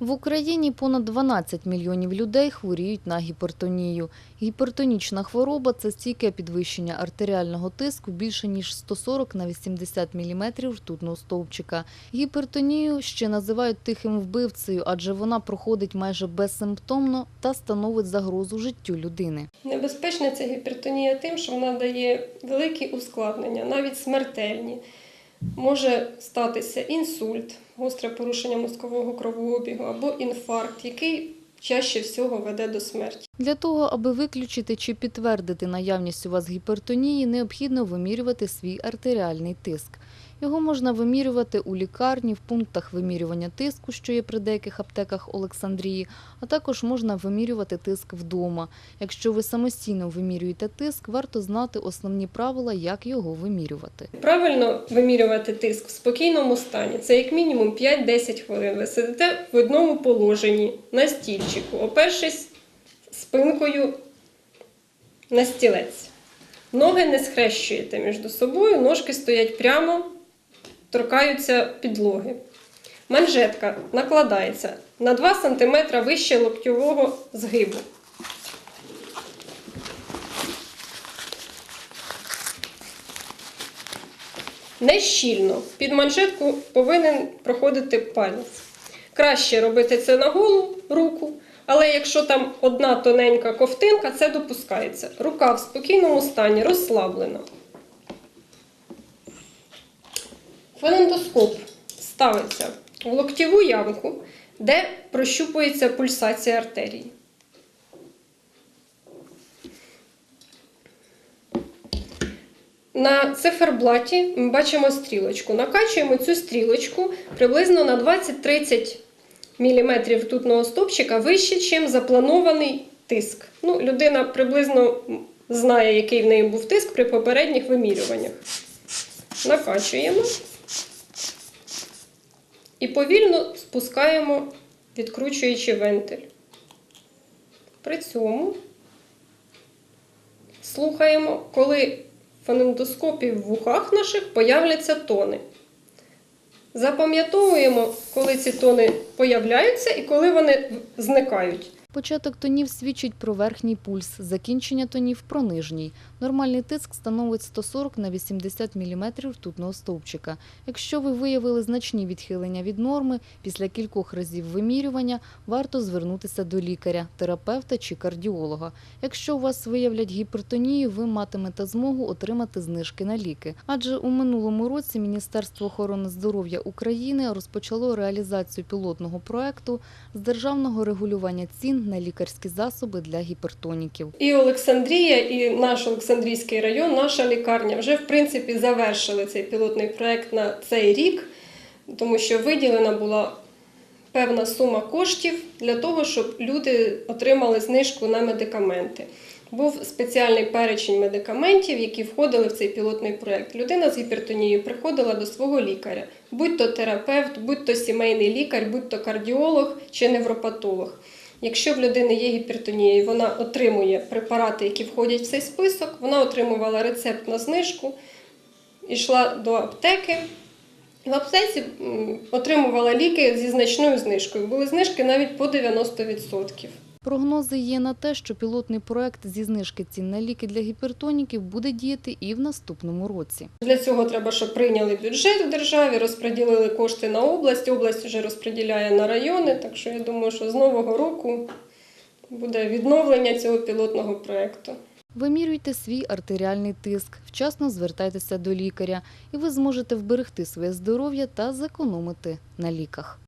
В Україні понад 12 мільйонів людей хворіють на гіпертонію. Гіпертонічна хвороба – це стійке підвищення артеріального тиску більше ніж 140 на 80 мм ртутного стовпчика. Гіпертонію ще називають тихим вбивцею, адже вона проходить майже безсимптомно та становить загрозу життю людини. Небезпечна ця гіпертонія тим, що вона дає великі ускладнення, навіть смертельні. Може статися інсульт, гостре порушення мозкового кровообігу або інфаркт, який чаще всього веде до смерті. Для того, аби виключити чи підтвердити наявність у вас гіпертонії, необхідно вимірювати свій артеріальний тиск. Його можна вимірювати у лікарні, в пунктах вимірювання тиску, що є при деяких аптеках Олександрії, а також можна вимірювати тиск вдома. Якщо ви самостійно вимірюєте тиск, варто знати основні правила, як його вимірювати. Правильно вимірювати тиск в спокійному стані. Це як мінімум 5-10 хвилин. Ви сидите в одному положенні на стільчику, опершись спинкою на стілець. Ноги не схрещуєте між собою, ножки стоять прямо, торкаються підлоги. Манжетка накладається на 2 см вище локтьового згибу. Не щільно. Під манжетку повинен проходити палець. Краще робити це на голу руку, але якщо там одна тоненька ковтинка, це допускається. Рука в спокійному стані, розслаблена. Фонендоскоп ставиться в локтєву ямку, де прощупується пульсація артерії. На циферблаті ми бачимо стрілочку. Накачуємо цю стрілочку приблизно на 20-30 мм ртутного стовпчика вище, ніж запланований тиск. Ну, людина приблизно знає, який в неї був тиск при попередніх вимірюваннях. Накачуємо і повільно спускаємо, відкручуючи вентиль. При цьому слухаємо, коли в фонендоскопі в вухах наших появляться тони. Запам'ятовуємо, коли ці тони появляються і коли вони зникають. Початок тонів свідчить про верхній пульс, закінчення тонів – про нижній. Нормальний тиск становить 140 на 80 мм ртутного стовпчика. Якщо ви виявили значні відхилення від норми, після кількох разів вимірювання варто звернутися до лікаря, терапевта чи кардіолога. Якщо у вас виявлять гіпертонію, ви матимете змогу отримати знижки на ліки. Адже у минулому році Міністерство охорони здоров'я України розпочало реалізацію пілотного проекту з державного регулювання цін на лікарські засоби для гіпертоніків. І Олександрія, і наш Олександрійський район, наша лікарня вже в принципі завершили цей пілотний проект на цей рік, тому що виділена була певна сума коштів для того, щоб люди отримали знижку на медикаменти. Був спеціальний перечень медикаментів, які входили в цей пілотний проект. Людина з гіпертонією приходила до свого лікаря, будь то терапевт, будь то сімейний лікар, будь то кардіолог чи невропатолог. Якщо в людини є гіпертонія і вона отримує препарати, які входять в цей список, вона отримувала рецепт на знижку, йшла до аптеки. В аптеці отримувала ліки зі значною знижкою. Були знижки навіть по 90%. Прогнози є на те, що пілотний проект зі знижки цін на ліки для гіпертоніків буде діяти і в наступному році. Для цього треба, щоб прийняли бюджет в державі, розподілили кошти на область. Область вже розподіляє на райони. Так що я думаю, що з нового року буде відновлення цього пілотного проекту. Вимірюйте свій артеріальний тиск, вчасно звертайтеся до лікаря, і ви зможете вберегти своє здоров'я та зекономити на ліках.